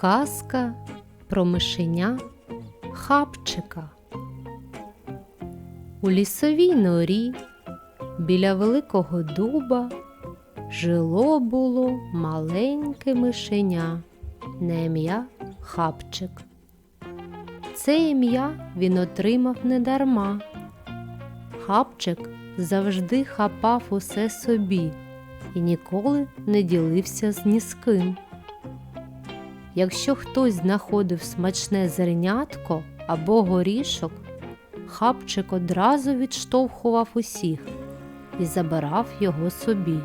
Казка про мишеня хапчика. У лісовій норі біля великого дуба жило було маленьке мишеня на ім'я Хапчик. Це ім'я він отримав недарма. Хапчик завжди хапав усе собі і ніколи не ділився з ні з ким. Якщо хтось знаходив смачне зернятко або горішок, хапчик одразу відштовхував усіх і забирав його собі.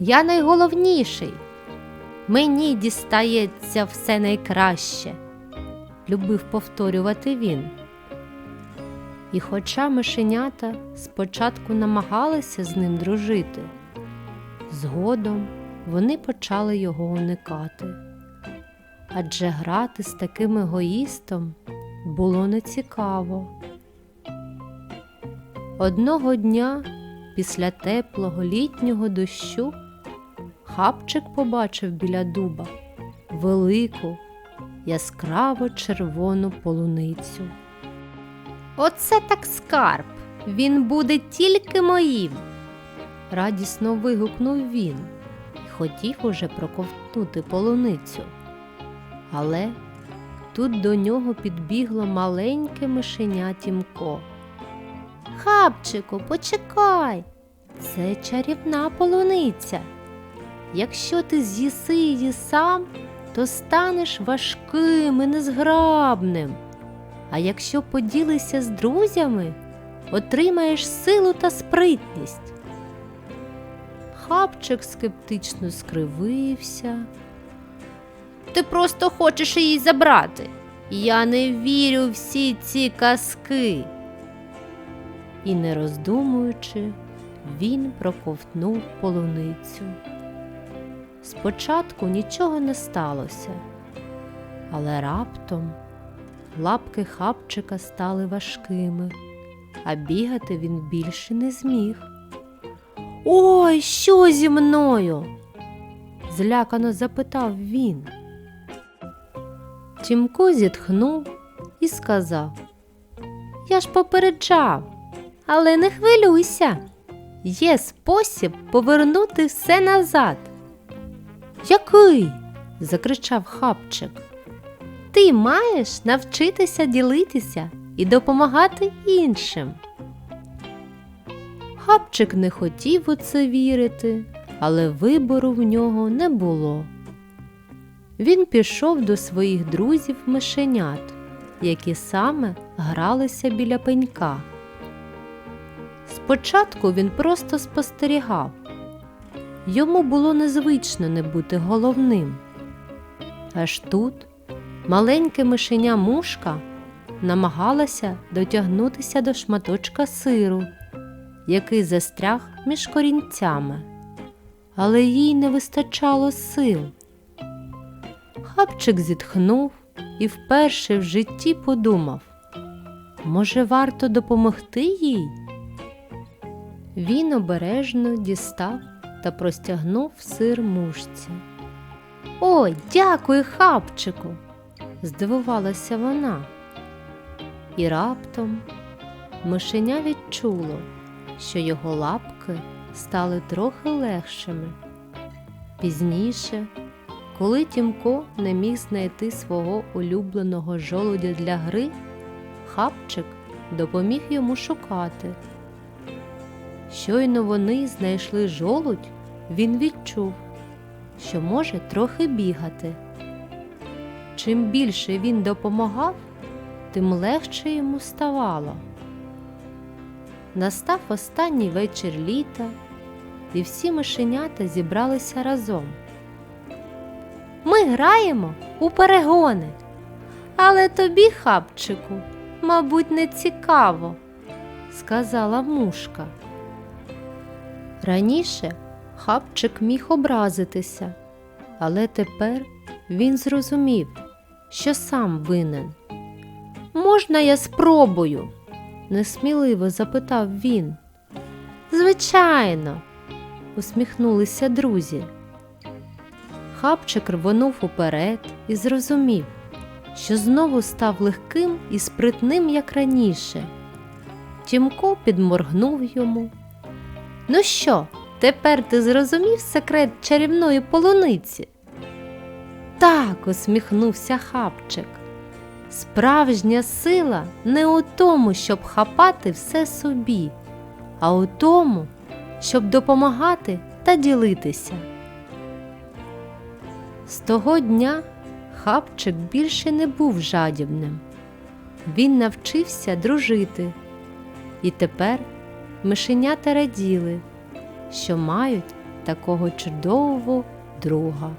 Я найголовніший. Мені дістається все найкраще, любив повторювати він. І хоча мишенята спочатку намагалися з ним дружити, згодом вони почали його уникати. Адже грати з таким егоїстом було нецікаво. Одного дня після теплого літнього дощу хапчик побачив біля дуба велику, яскраво червону полуницю. Оце так скарб! Він буде тільки моїм. Радісно вигукнув він хотів уже проковтнути полуницю. Але тут до нього підбігло маленьке мишеня Тімко. Хапчику, почекай, це чарівна полуниця. Якщо ти з'їси її сам, то станеш важким і незграбним. А якщо поділишся з друзями, отримаєш силу та спритність. Хапчик скептично скривився. Ти просто хочеш її забрати. Я не вірю в всі ці казки. І, не роздумуючи, він проковтнув полуницю. Спочатку нічого не сталося, але раптом лапки хапчика стали важкими, а бігати він більше не зміг. Ой, що зі мною? злякано запитав він. Тімко зітхнув і сказав Я ж попереджав, але не хвилюйся. Є спосіб повернути все назад. Який? закричав хапчик. Ти маєш навчитися ділитися і допомагати іншим. Хапчик не хотів у це вірити, але вибору в нього не було. Він пішов до своїх друзів мишенят, які саме гралися біля пенька. Спочатку він просто спостерігав. Йому було незвично не бути головним. Аж тут маленьке мишеня мушка намагалася дотягнутися до шматочка сиру, який застряг між корінцями, але їй не вистачало сил. Хапчик зітхнув і вперше в житті подумав, може, варто допомогти їй? Він обережно дістав та простягнув сир мушці. Ой, дякую, хапчику, здивувалася вона. І раптом мишеня відчуло, що його лапки стали трохи легшими. Пізніше, коли Тімко не міг знайти свого улюбленого жолудя для гри, хапчик допоміг йому шукати. Щойно вони знайшли жолудь, він відчув, що може трохи бігати. Чим більше він допомагав, тим легше йому ставало. Настав останній вечір літа, і всі мишенята зібралися разом. Ми граємо у перегони, але тобі, хапчику, мабуть, не цікаво, сказала мушка. Раніше хапчик міг образитися, але тепер він зрозумів, що сам винен. Можна я спробую? Несміливо запитав він. Звичайно, усміхнулися друзі. Хапчик рвонув уперед і зрозумів, що знову став легким і спритним, як раніше. Тімко підморгнув йому. Ну що, тепер ти зрозумів секрет чарівної полуниці? Так, усміхнувся хапчик. Справжня сила не у тому, щоб хапати все собі, а у тому, щоб допомагати та ділитися. З того дня хапчик більше не був жадібним. Він навчився дружити, і тепер мишенята раділи, що мають такого чудового друга.